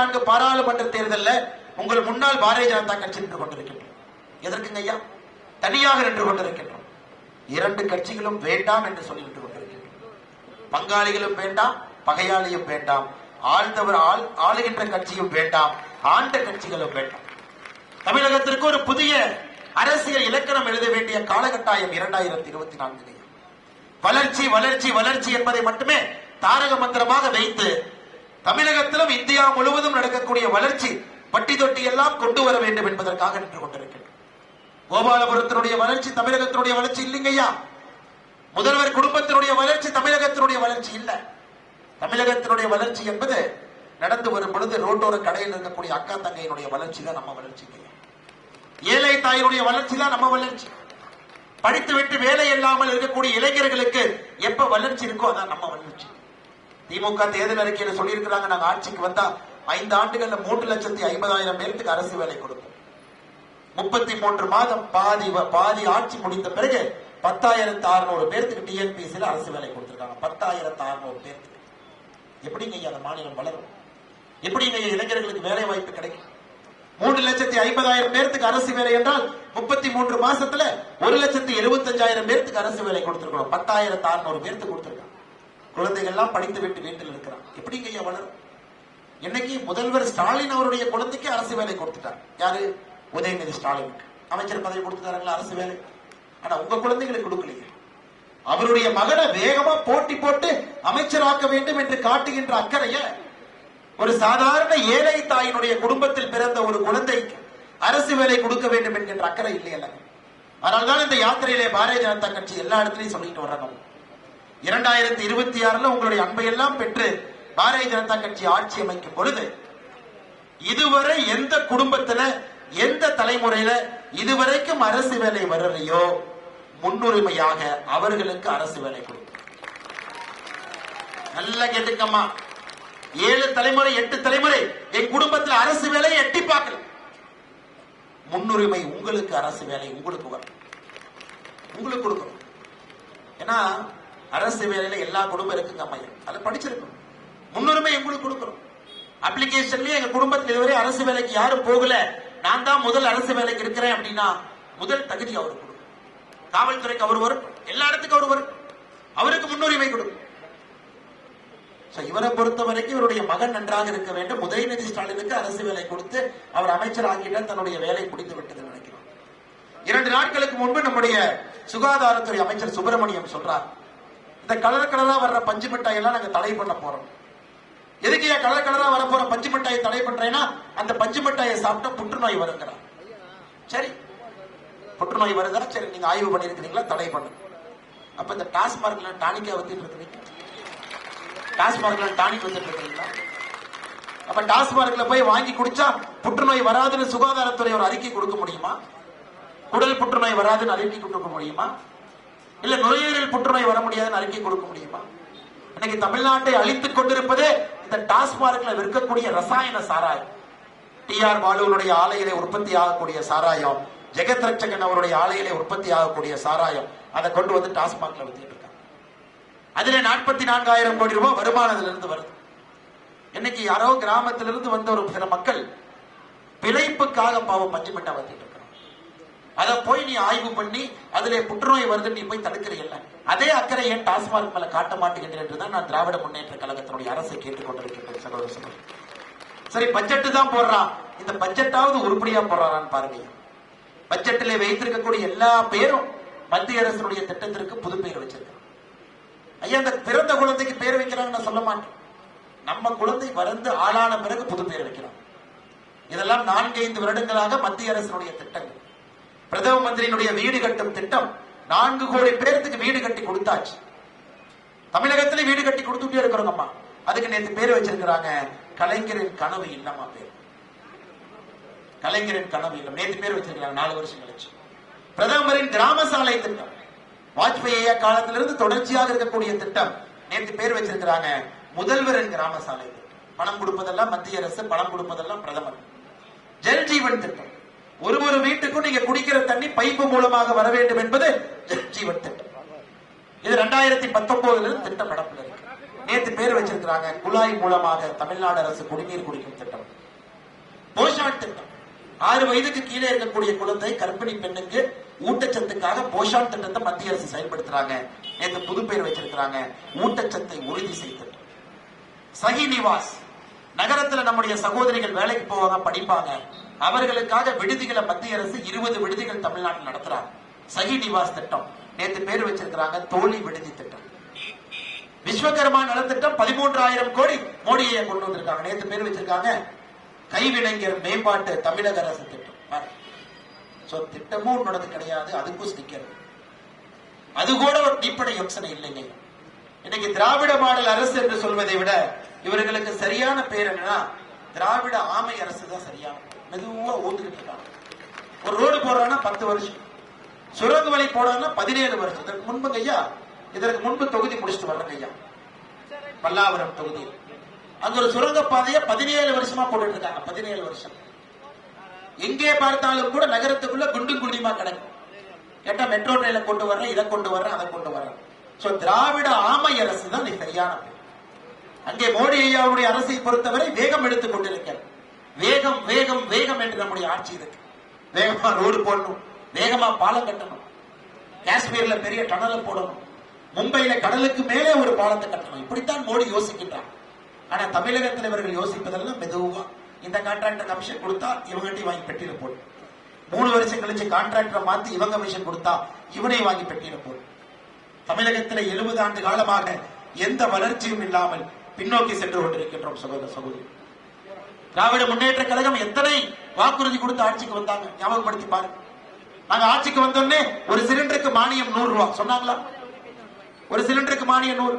நான்கு பாராளுமன்ற தேர்தலில் உங்கள் முன்னாள் பாரதிய ஜனதா கட்சி நின்று கொண்டிருக்கின்றோம் எதற்குங்க ஐயா? தனியாக நின்று கொண்டிருக்கின்றோம். இரண்டு கட்சிகளும் வேண்டாம் என்று சொல்லி நின்று கொண்டிருக்கின்றோம். பங்காளிகளும் வேண்டாம் பகையாளியும் வேண்டாம் ஆழ்ந்தவர் ஆள் ஆளுகின்ற கட்சியும் வேண்டாம் ஆண்ட கட்சிகளும் வேண்டாம். தமிழகத்திற்கு ஒரு புதிய அரசியல் இலக்கணம் எழுத வேண்டிய காலகட்டாயம் இரண்டாயிரத்தி இருபத்தி நான்கு வளர்ச்சி வளர்ச்சி வளர்ச்சி என்பதை மட்டுமே தாரக மந்திரமாக வைத்து தமிழகத்திலும் இந்தியா முழுவதும் நடக்கக்கூடிய வளர்ச்சி பட்டி தொட்டி எல்லாம் கொண்டு வர வேண்டும் என்பதற்காக நின்று கொண்டிருக்கிறேன். கோபாலபுரத்தினுடைய வளர்ச்சி தமிழகத்தினுடைய வளர்ச்சி இல்லைங்கய்யா முதல்வர் குடும்பத்தினுடைய வளர்ச்சி தமிழகத்தினுடைய வளர்ச்சி இல்லை. தமிழகத்தினுடைய வளர்ச்சி என்பது நடந்து வரும் பொழுது ரோட்டோர கடையில் இருக்கக்கூடிய அக்கா தங்கையினுடைய வளர்ச்சி தான் நம்ம வளர்ச்சி ஏழை தாயினுடைய வளர்ச்சி தான் நம்ம வளர்ச்சி. படித்துவிட்டு வேலை இல்லாமல் இருக்கக்கூடிய இளைஞர்களுக்கு எப்ப வளர்ச்சி இருக்கோ அதான் நம்ம வளர்ச்சி. திமுக தேர்தல் அறிக்கையில சொல்லியிருக்கிறாங்க? நாங்க ஆட்சிக்கு வந்தா ஐந்து ஆண்டுகள்ல மூன்று லட்சத்தி ஐம்பதாயிரம் பேருக்கு அரசு வேலை கொடுப்போம் முப்பத்தி மூன்று மாதம் பாதி வ- பாதி ஆட்சி முடிந்த பிறகு பத்தாயிரத்து அறுநூறு பேருக்கு டிஎன்பிசில அரசு வேலை கொடுத்திருக்காங்க. பத்தாயிரத்து அறுநூறு பேருக்கு எப்படிங்க ஐயா அந்த மாநிலம் வளரும்? எப்படிங்க ஐயா இளைஞர்களுக்கு வேலை வாய்ப்பு கிடைக்கும்? மூன்று லட்சத்தி ஐம்பதாயிரம் பேருக்கு அரசு வேலை என்றால் முப்பத்தி மூன்று மாசத்துல ஒரு லட்சத்தி எழுபத்தஞ்சாயிரம் பேருக்கு அரசு வேலை கொடுத்திருக்கணும் பத்தாயிரத்து அறுநூறு பேருக்கு கொடுத்திருக்காங்க. குழந்தைகள்லாம் படித்து விட்டு வீட்டில் இருக்கிறான். எப்படிங்க ஐயா வளரும்? இன்னைக்கு முதல்வர் ஸ்டாலின் அவருடைய குழந்தைக்கு அரசு வேலை கொடுத்துட்டார். யாரு? உதயநிதி ஸ்டாலின் அமைச்சர் பதவி கொடுத்துட்டாருங்களா? அரசு வேலை. ஆனா உங்க குழந்தைகளுக்கு கொடுக்கலையே. அவருடைய மகனை வேகமா போட்டி போட்டு அமைச்சராக்க வேண்டும் என்று காட்டுகின்ற அக்கறைய ஒரு சாதாரண ஏழை தாயினுடைய குடும்பத்தில் பிறந்த ஒரு குழந்தைக்கு அரசு வேலை கொடுக்க வேண்டும் என்கின்ற அக்கறை இல்லையல்ல அதனால்தான் இந்த யாத்திரையிலே பாரதிய ஜனதா கட்சி எல்லா இடத்துலையும் சொல்லிட்டு வர்றாங்க. இரண்டாயிரத்தி இருபத்தி ஆறுல உங்களுடைய அன்பையெல்லாம் பெற்று பாரதிய ஜனதா கட்சி ஆட்சி அமைக்கும் பொழுது இதுவரை எந்த குடும்பத்துல எந்த தலைமுறையில இதுவரைக்கும் அரசு வேலை வரலையோ முன்னுரிமையாக அவர்களுக்கு அரசு வேலை கொடுக்கும். நல்லா கேட்டுக்கம்மா. ஏழு தலைமுறை எட்டு தலைமுறை என் குடும்பத்துல அரசு வேலையை எட்டி பார்க்கல. முன்னுரிமை உங்களுக்கு அரசு வேலை உங்களுக்கு வரும். உங்களுக்கு கொடுக்கணும். ஏன்னா அரசு வேலையில எல்லா குடும்பம் இருக்குங்க அம்மா. அதை படிச்சிருக்கணும். முன்னுரிமை எங்களுக்கு கொடுக்கணும். அப்ளிகேஷன்லயே எங்க குடும்பத்தில் இதுவரை அரசு வேலைக்கு யாரும் போகல. நான் தான் முதல் அரசு வேலைக்கு இருக்கிறேன் அப்படின்னா முதல் தகுதி அவருக்கு கொடுக்கும் காவல்துறைக்கு அவர் வரும். எல்லா இடத்துக்கும் அவர் வரும். அவருக்கு முன்னுரிமை கொடுக்கும் இவரை பொறுத்த வரைக்கும் இவருடைய மகன் நன்றாக இருக்க வேண்டும். உதயநிதி ஸ்டாலினுக்கு அரசு வேலை கொடுத்து அவர் அமைச்சர் ஆகிட்ட தன்னுடைய வேலை முடித்து விட்டது நினைக்கிறோம். இரண்டு நாட்களுக்கு முன்பு நம்முடைய சுகாதாரத்துறை அமைச்சர் சுப்பிரமணியம் சொல்றார். இந்த கலர் கலரா வர்ற பஞ்சு மிட்டாய் எல்லாம் நாங்க தடை பண்ண போறோம். எதுக்கு ஏன் கலர் கலரா வரப்போற பஞ்சு மிட்டாயை தடை பண்றேன்னா அந்த பஞ்சு மிட்டாயை சாப்பிட்டா புற்றுநோய் வருங்கிறா. சரி. புற்றுநோய் வருதா சரி நீங்க ஆய்வு பண்ணிருக்கிறீங்களா தடை பண்ணுங்க. அப்ப இந்த டாஸ்மார்க்ல டானிக்கா வந்துட்டு இருக்கிறீங்க டாஸ்மார்க்ல டானிக் வந்துட்டு இருக்கிறீங்களா அப்ப டாஸ்மார்க்ல போய் வாங்கி குடிச்சா புற்றுநோய் வராதுன்னு சுகாதாரத்துறை ஒரு அறிக்கை கொடுக்க முடியுமா? குடல் புற்றுநோய் வராதுன்னு அறிக்கை கொடுக்க முடியுமா? இல்ல நுரையீரல் புற்றுநோய் வர முடியாதுன்னு அறிக்கை கொடுக்க முடியுமா? இன்னைக்கு தமிழ்நாட்டை அழித்துக் கொண்டிருப்பதே இந்த டாஸ்மார்க்ல விற்கக்கூடிய ரசாயன சாராயம். டி ஆர் பாலுவனுடைய ஆலையிலே உற்பத்தி ஆகக்கூடிய சாராயம் ஜெகத் ரட்சகன் அவருடைய ஆலையிலே உற்பத்தி ஆகக்கூடிய சாராயம் அதை கொண்டு வந்து டாஸ்மார்க்ல வித்துட்டு இருக்காங்க. அதுல நாற்பத்தி நான்காயிரம் கோடி ரூபாய் வருமானத்துல இருந்து வருது. இன்னைக்கு யாரோ கிராமத்திலிருந்து வந்த ஒரு சில மக்கள் பிழைப்புக்காக பாவம் பஞ்சமிட்டா வந்துட்டு அதை போய் நீ ஆய்வு பண்ணி அதுல புற்றுநோய் வருது நீ போய் தடுக்கிறீல்ல அதே அக்கறை ஏன் டாஸ்மாக் மேல காட்ட மாட்டேங்கிறேன் என்றுதான் நான் திராவிட முன்னேற்ற கழகத்தினுடைய அரசை கேட்டுக்கொண்டிருக்கின்றேன் சகோதர சகோதரி. சரி பட்ஜெட் தான் போடுறான். இந்த பட்ஜெட்டாவது உருப்படியா போடுறாரான்னு பாருங்க. பட்ஜெட்டிலே வைத்திருக்கக்கூடிய எல்லா பேரும் மத்திய அரசினுடைய திட்டத்திற்கு புது பெயர் வச்சிருக்காங்க ஐயா இந்த பிறந்த குழந்தைக்கு பேர் வைக்கிறாங்க நான் சொல்ல மாட்டேன். நம்ம குழந்தை வளர்ந்து ஆளான பிறகு புது பேர் வைக்கிறோம் இதெல்லாம் நான்கைந்து வருடங்களாக மத்திய அரசினுடைய திட்டங்கள். பிரதம மந்திரியினுடைய வீடு கட்டும் திட்டம் நான்கு கோடி பேருக்கு வீடு கட்டி கொடுத்தாச்சு. தமிழகத்துல வீடு கட்டி கொடுத்துட்டே இருக்கிறோங்கம்மா. அதுக்கு நேத்து பேர் வச்சிருக்கிறாங்க கலைஞரின் கனவு இல்லம்மா பேர். கலைஞரின் கனவு இல்லம். நேற்று பேர் வச்சிருக்கிறாங்க நாலு வருஷம் கழிச்சு. பிரதமரின் கிராம சாலை திட்டம் வாஜ்பாய் ஐயா காலத்திலிருந்து தொடர்ச்சியாக இருக்கக்கூடிய திட்டம் நேற்று பேர் வச்சிருக்கிறாங்க முதல்வரின் கிராம சாலை திட்டம். பணம் கொடுப்பதெல்லாம் மத்திய அரசு பணம் கொடுப்பதெல்லாம் பிரதமர். ஜல் ஜீவன் திட்டம். ஒரு ஒரு வீட்டுக்கும் நீங்க குடிக்கிற தண்ணி பைப்பு மூலமாக வர வேண்டும் என்பது ஜீவன் திட்டம். இது ரெண்டாயிரத்தி பத்தொன்பதுல இருந்து திட்டம் நடப்பில் இருக்கு. நேத்து பேர் வச்சிருக்கிறாங்க குழாய் மூலமாக தமிழ்நாடு அரசு குடிநீர் குடிக்கும் திட்டம். போஷான் திட்டம். ஆறு வயதுக்கு கீழே இருக்கக்கூடிய குழந்தை கர்ப்பிணி பெண்ணுக்கு ஊட்டச்சத்துக்காக போஷான் திட்டத்தை மத்திய அரசு செயல்படுத்துறாங்க. நேற்று புது பேர் வச்சிருக்கிறாங்க ஊட்டச்சத்தை உறுதி செய்து சகி நிவாஸ். நகரத்துல நம்முடைய சகோதரிகள் வேலைக்கு போவாங்க படிப்பாங்க. அவர்களுக்காக விடுதிகளை மத்திய அரசு இருபது விடுதிகள் தமிழ்நாட்டில் நடத்துறாங்க. சகி நிவாஸ் திட்டம். நேற்று பேர் வச்சிருக்கிறாங்க தோழி விடுதி திட்டம். விஸ்வகர்மா நலத்திட்டம் பதிமூன்றாயிரம் கோடி மோடியை கொண்டு வந்திருக்காங்க? நேற்று பேர் வச்சிருக்காங்க கைவினைஞர் மேம்பாட்டு தமிழக அரசு திட்டம். சோ திட்டமும் உன்னோடது கிடையாது அதுக்கும் ஸ்டிக்கர் அது கூட ஒரு அடிப்படை யோசனை இல்லைங்க. இன்னைக்கு திராவிட மாடல் அரசு என்று சொல்வதை விட இவர்களுக்கு சரியான பேர் என்னன்னா திராவிட ஆமை அரசு தான் சரியான மெதுவாக ஊத்துக்கிட்டு இருக்காங்க. ஒரு ரோடு போடுறான்னா பத்து வருஷம். சுரங்க வழி போடான்னா பதினேழு வருஷம். இதற்கு முன்பு ஐயா இதற்கு முன்பு தொகுதி முடிச்சுட்டு வர்றேங்க ஐயா. பல்லாவரம் தொகுதி. அங்க ஒரு சுரங்க பாதையை பதினேழு வருஷமா போட்டுட்டு இருக்காங்க. பதினேழு வருஷம். எங்கே பார்த்தாலும் கூட நகரத்துக்குள்ள குண்டு குண்டியுமா கிடக்கும் கேட்டா மெட்ரோ ரயில கொண்டு வர்றேன் இதை கொண்டு வர்றேன் அதை கொண்டு வர்றேன். சோ திராவிட ஆமை அரசு தான் சரியான அங்கே மோடி ஐயாவுடைய அரசை பொறுத்தவரை வேகம் எடுத்துக் கொண்டிருக்கிறது. வேகம் வேகம் வேகம் என்று நம்முடைய ஆட்சி இருக்கு. வேகமா ரோடு போடணும். வேகமா பாலம் கட்டணும். காஷ்மீர்ல பெரிய டனலை போடணும். மும்பையில கடலுக்கு மேலே ஒரு பாலத்தை கட்டணும். இப்படித்தான் மோடி யோசிக்கின்றார். ஆனா தமிழகத்தில் இவர்கள் யோசிப்பதெல்லாம் மெதுவா. இந்த கான்ட்ராக்டர் கமிஷன் கொடுத்தா இவங்ககிட்ட வாங்கி பெட்டியில போடு. மூணு வருஷம் கழிச்சு கான்ட்ராக்டரை மாத்தி இவங்க கமிஷன் கொடுத்தா இவனை வாங்கி பெட்டியில போடு. தமிழகத்தில் எழுபது ஆண்டு காலமாக எந்த வளர்ச்சியும் இல்லாமல் பின்னோக்கி சென்று கொண்டிருக்கின்றோம் சகோதர சகோதரி. திராவிட முன்னேற்ற கழகம் எத்தனை வாக்குறுதி கொடுத்து ஆட்சிக்கு வந்தாங்க? ஞாபகப்படுத்தி பாருங்க. நாங்க ஆட்சிக்கு வந்தோடனே ஒரு சிலிண்டருக்கு மானியம் நூறு ரூபாய் சொன்னாங்களா? ஒரு சிலிண்டருக்கு மானியம் நூறு.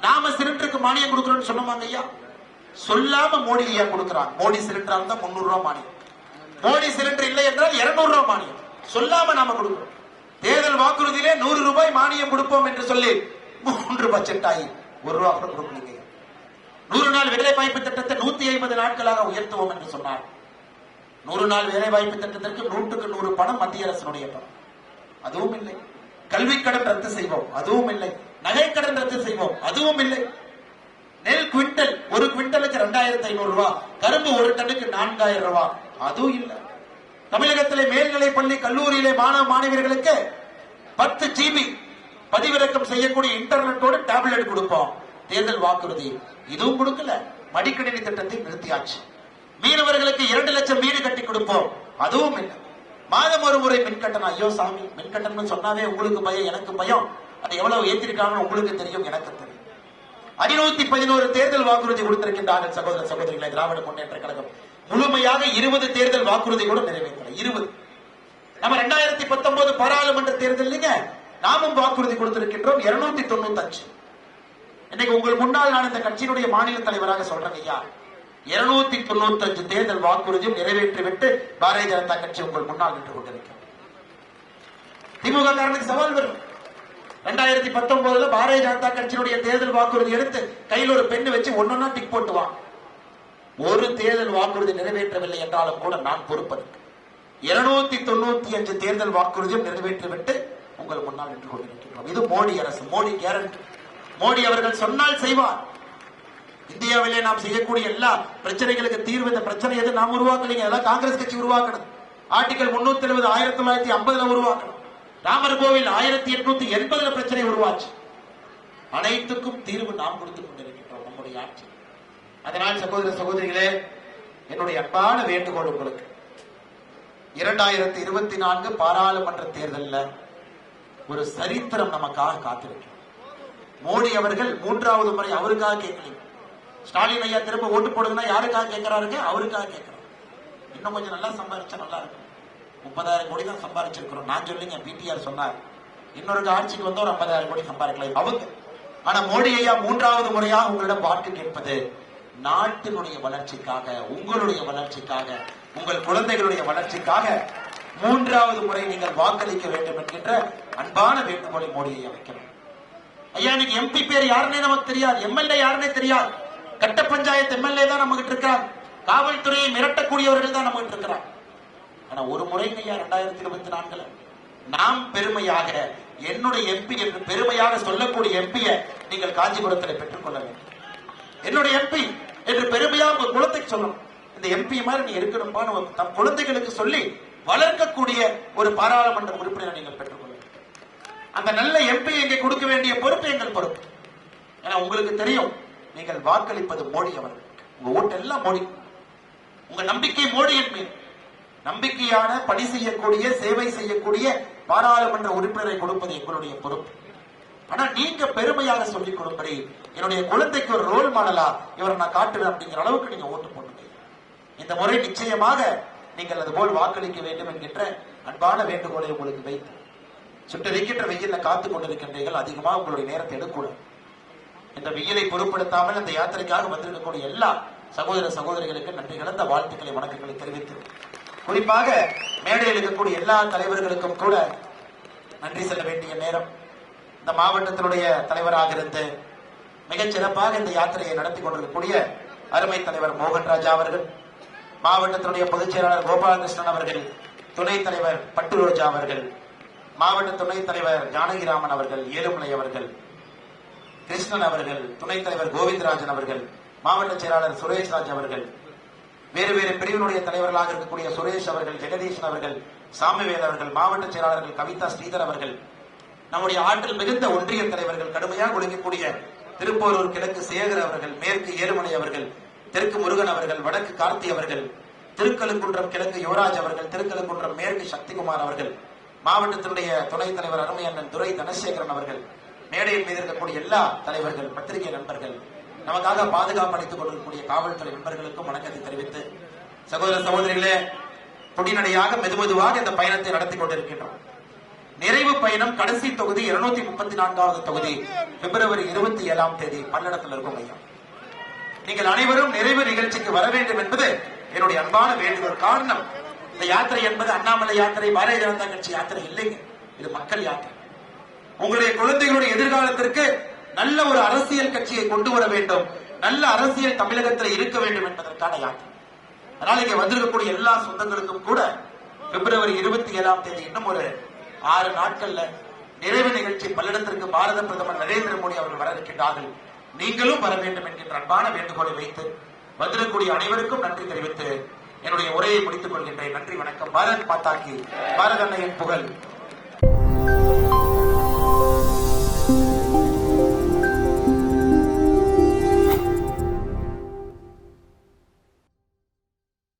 நாம சிலிண்டருக்கு மானியம் கொடுக்கணும்னு சொன்னோமாங்க ஐயா? சொல்லாம மோடி ஐயா கொடுக்கறாங்க. மோடி சிலிண்டரா இருந்தா முன்னூறு ரூபாய் மானியம். மோடி சிலிண்டர் இல்லை என்றால் இருநூறு ரூபாய் மானியம். சொல்லாம நாம கொடுக்கிறோம். தேர்தல் வாக்குறுதியிலே நூறு ரூபாய் மானியம் கொடுப்போம் என்று சொல்லி மூன்று பட்ஜெட் ஆகி ஒரு ரூபா கூட கொடுக்கலீங்க நூறு நாள் வேலை வாய்ப்பு திட்டத்தை நூத்தி ஐம்பது நாட்களாக உயர்த்துவோம் என்று சொன்னார். நூறு நாள் வேலை வாய்ப்பு திட்டத்திற்கு நூற்றுக்கு நூறு பணம் மத்திய அரசினுடைய பணம். அதுவும் இல்லை. கல்வி கடன் ரத்து செய்வோம். அதுவும் இல்லை. நகை கடன் ரத்து செய்வோம். அதுவும் இல்லை. நெல் குவிண்டல் ஒரு குவிண்டலுக்கு ரெண்டாயிரத்தி ஐநூறு ரூபாய் கரும்பு ஒரு டனுக்கு நான்காயிரம் ரூபாய் அதுவும் இல்லை. தமிழகத்திலே மேல்நிலை பள்ளி கல்லூரியிலே மாணவ மாணவியர்களுக்கு பத்து ஜிபி பதிவிறக்கம் செய்யக்கூடிய இன்டர்நெட்டோடு டேப்லெட் கொடுப்போம். தேர்தல் வாக்குறுதி இதுவும் கொடுக்கல. மடிக்கணினி திட்டத்தை நிறுத்தியாச்சு. மீனவர்களுக்கு இரண்டு லட்சம் வீடு கட்டி கொடுப்போம். அதுவும் இல்லை. மாதம் ஒரு முறை மின்கட்டணம். ஐயோ சாமி மின்கட்டணம்னு சொன்னாவே உங்களுக்கு பயம் எனக்கு பயம். அது எவ்வளவு ஏத்திருக்காங்கன்னு உங்களுக்கு தெரியும் எனக்கு தெரியும். ஐநூத்தி பதினோரு தேர்தல் வாக்குறுதி கொடுத்திருக்கின்றார்கள் சகோதர சகோதரிகளை திராவிட முன்னேற்ற கழகம். முழுமையாக இருபது தேர்தல் வாக்குறுதி கூட நிறைவேற்றல. இருபது. நம்ம ரெண்டாயிரத்தி பத்தொன்பது பாராளுமன்ற தேர்தலிங்க நாமும் வாக்குறுதி கொடுத்திருக்கின்றோம். இருநூத்தி தொண்ணூத்தி அஞ்சு இன்னைக்கு உங்கள் முன்னால் நான் இந்த கட்சியினுடைய மாநில தலைவராக சொல்றேன் ஐயா. இருநூத்தி தொண்ணூத்தி அஞ்சு தேர்தல் வாக்குறுதியும் நிறைவேற்றிவிட்டு பாரதிய ஜனதா கட்சி உங்கள் முன்னால் நின்று கொண்டிருக்கிறது. திமுக காரனுக்கு சவால் வரும். ரெண்டாயிரத்தி பத்தொன்பதுல பாரதிய ஜனதா கட்சியினுடைய தேர்தல் வாக்குறுதி எடுத்து கையில் ஒரு பெண்ணு வச்சு ஒன்னொன்னா டிக் போட்டுவான். ஒரு தேர்தல் வாக்குறுதி நிறைவேற்றவில்லை என்றாலும் கூட நான் பொறுப்பதற்கு. இருநூத்தி தொண்ணூத்தி அஞ்சு தேர்தல் வாக்குறுதியும் நிறைவேற்றிவிட்டு உங்கள் முன்னால் நின்று கொண்டிருக்கின்றோம். இது மோடி அரசு. மோடி கேரண்டி மோடி அவர்கள் சொன்னால் செய்வார். இந்தியாவிலே நாம் செய்யக்கூடிய எல்லா பிரச்சனைகளுக்கு தீர்வு இந்த பிரச்சனை எது நாம் உருவாக்கலைங்க? அதெல்லாம் காங்கிரஸ் கட்சி உருவாக்கணும். ஆர்டிகல் முன்னூத்தி எழுபது ஆயிரத்தி தொள்ளாயிரத்தி ஐம்பதுல உருவாக்கணும். ராமர் கோவில் ஆயிரத்தி எட்நூத்தி எண்பதுல பிரச்சனை உருவாச்சு. அனைத்துக்கும் தீர்வு நாம் கொடுத்துக் கொண்டிருக்கின்றோம் நம்முடைய ஆட்சி. அதனால் சகோதர சகோதரிகளே என்னுடைய அன்பான வேண்டுகோள் உங்களுக்கு. இரண்டாயிரத்தி இருபத்தி நான்கு பாராளுமன்ற தேர்தலில் ஒரு சரித்திரம் நமக்காக காத்திருக்கிறது மோடி அவர்கள் மூன்றாவது முறை அவருக்காக கேட்கல. ஸ்டாலின் ஐயா திரும்ப ஓட்டு போடுதுன்னா யாருக்காக கேட்கிறாருங்க? அவருக்காக கேட்கிறாரு. இன்னும் கொஞ்சம் நல்லா சம்பாதிச்சா நல்லா இருக்கும். முப்பதாயிரம் கோடி தான் சம்பாதிச்சிருக்கிறோம் நான் சொல்லுங்க பிடிஆர் சொன்னார். இன்னொரு ஆட்சிக்கு வந்து ஒரு ஐம்பதாயிரம் கோடி சம்பாதிக்கலாம். அவங்க ஆனா மோடி ஐயா மூன்றாவது முறையாக உங்களிடம் வாக்கு கேட்பது நாட்டினுடைய வளர்ச்சிக்காக உங்களுடைய வளர்ச்சிக்காக உங்கள் குழந்தைகளுடைய வளர்ச்சிக்காக மூன்றாவது முறை நீங்கள் வாக்களிக்க வேண்டும் என்கின்ற அன்பான வேண்டுகோளை மோடியை அமைக்கிறோம் வைக்கணும் ஐயா இன்னைக்கு எம்பி பேர் யாருன்னே நமக்கு தெரியாது. எம்எல்ஏ யாருன்னே தெரியாது. கட்ட பஞ்சாயத்து எம்எல்ஏ தான் நம்ம கிட்ட இருக்கிறார். காவல்துறையை மிரட்டக்கூடியவர்கள் தான் நம்ம கிட்ட இருக்கிறார். ஆனா ஒரு முறை ஐயா ரெண்டாயிரத்தி இருபத்தி நான்குல நாம் பெருமையாக என்னுடைய எம்பி என்று பெருமையாக சொல்லக்கூடிய எம்பியை நீங்கள் காஞ்சிபுரத்தில் பெற்றுக்கொள்ள வேண்டும். என்னுடைய எம்பி என்று பெருமையா உங்க குலத்தைக்கு சொல்லணும். இந்த எம்பி மாதிரி நீ இருக்கணும்பான்னு தம் குழந்தைகளுக்கு சொல்லி வளர்க்கக்கூடிய ஒரு பாராளுமன்ற உறுப்பினரை நீங்கள் பெற்றுக்கொள்ள அந்த நல்ல எம்பி எங்கே கொடுக்க வேண்டிய பொறுப்பு எங்கள் பொறுப்பு. ஏன்னா உங்களுக்கு தெரியும் நீங்கள் வாக்களிப்பது மோடி அவர்கள். உங்க ஓட்டு எல்லாம் மோடி. உங்க நம்பிக்கை மோடியின் மீது நம்பிக்கையான பணி செய்யக்கூடிய சேவை செய்யக்கூடிய பாராளுமன்ற உறுப்பினரை கொடுப்பது எங்களுடைய பொறுப்பு. ஆனா நீங்க பெருமையாக சொல்லிக் கொடுப்படி என்னுடைய குழந்தைக்கு ஒரு ரோல் மாடலா இவரை நான் காட்டுவேன் அப்படிங்கிற அளவுக்கு நீங்க ஓட்டு போட்டுங்க இந்த முறை நிச்சயமாக நீங்கள் அதுபோல் வாக்களிக்க வேண்டும் என்கின்ற அன்பான வேண்டுகோளை உங்களுக்கு வைத்து சுட்டரிக்கின்ற வெயில்ல காத்துக் கொண்டிருக்கின்றீர்கள் அதிகமாக உங்களுடைய நேரத்தை எடுக்கூடும் இந்த வெயிலை பொருட்படுத்தாமல் இந்த யாத்திரைக்காக வந்திருக்கக்கூடிய எல்லா சகோதர சகோதரிகளுக்கு நன்றி கலந்த வாழ்த்துக்களை வணக்கங்களை தெரிவித்து குறிப்பாக மேடையில் இருக்கக்கூடிய எல்லா தலைவர்களுக்கும் கூட நன்றி செல்ல வேண்டிய நேரம். இந்த மாவட்டத்தினுடைய தலைவராக இருந்து மிகச் சிறப்பாக இந்த யாத்திரையை நடத்தி கொண்டிருக்கக்கூடிய அருமை தலைவர் மோகன்ராஜா அவர்கள் மாவட்டத்தினுடைய பொதுச் செயலாளர் கோபாலகிருஷ்ணன் அவர்கள் துணைத் தலைவர் பட்டு ரோஜா அவர்கள் மாவட்ட துணைத் தலைவர் ஜானகிராமன் அவர்கள் ஏழுமலை அவர்கள் கிருஷ்ணன் அவர்கள் துணைத் தலைவர் கோவிந்தராஜன் அவர்கள் மாவட்ட செயலாளர் சுரேஷ்ராஜ் அவர்கள் வேறு வேறு பிரிவினுடைய தலைவர்களாக இருக்கக்கூடிய சுரேஷ் அவர்கள் ஜெகதீஷன் அவர்கள் சாமிவேல் அவர்கள் மாவட்ட செயலாளர்கள் கவிதா ஸ்ரீதர் அவர்கள் நம்முடைய ஆற்றல் மிகுந்த ஒன்றிய தலைவர்கள் கடுமையாக ஒழுங்கக்கூடிய திருப்போரூர் கிழக்கு சேகர் அவர்கள் மேற்கு ஏழுமலை அவர்கள் தெற்கு முருகன் அவர்கள் வடக்கு கார்த்தி அவர்கள் திருக்கழுக்குன்றம் கிழக்கு யுவராஜ் அவர்கள் திருக்கழுக்குன்றம் மேற்கு சக்திகுமார் அவர்கள் மாவட்டத்தினுடைய துணைத் தலைவர் அருமை அண்ணன் துரை தனசேகரன் அவர்கள் மேடையில் மீது இருக்கக்கூடிய எல்லா தலைவர்கள் பத்திரிகை நண்பர்கள் நமக்காக பாதுகாப்பு அளித்துக் கொண்டிருக்கக்கூடிய காவல்துறை நண்பர்களுக்கும் வணக்கத்தை தெரிவித்து சகோதர சகோதரிகளே பொடிநடையாக மெதுமெதுவாக இந்த பயணத்தை நடத்தி கொண்டிருக்கின்றோம். நிறைவு பயணம் கடைசி தொகுதி இருநூத்தி முப்பத்தி நான்காவது தொகுதி பிப்ரவரி இருபத்தி ஏழாம் தேதி பல்லடத்தில் இருக்கும் ஐயா. நீங்கள் அனைவரும் நிறைவு நிகழ்ச்சிக்கு வர வேண்டும் என்பது என்னுடைய அன்பான வேண்டுகோள் காரணம். இந்த யாத்திரை என்பது அண்ணாமலை யாத்திரை பாரதிய ஜனதா கட்சி யாத்திரை இல்லைங்க. இது மக்கள் யாத்திரை. உங்களுடைய குழந்தைகளுடைய எதிர்காலத்திற்கு நல்ல ஒரு அரசியல் கட்சியை கொண்டு வர வேண்டும். நல்ல அரசியல் தமிழகத்தில் இருக்க வேண்டும் என்பதற்கான யாத்திரை. அதனால இங்க வந்திருக்கக்கூடிய எல்லா சொந்தங்களுக்கும் கூட பிப்ரவரி இருபத்தி ஏழாம் தேதி இன்னும் ஒரு ஆறு நாட்கள்ல நிறைவு நிகழ்ச்சி பல்லடத்திற்கு பாரத பிரதமர் நரேந்திர மோடி அவர்கள் வர இருக்கின்றார்கள் நீங்களும் வர வேண்டும் என்கின்ற அன்பான வேண்டுகோளை வைத்து வந்திருக்கக்கூடிய அனைவருக்கும் நன்றி தெரிவித்து என்னுடைய உரையை முடித்துக் கொள்கின்றேன். நன்றி வணக்கம். பாரத் பாத்தாக்கி பாரத அன்னையின் புகழ்.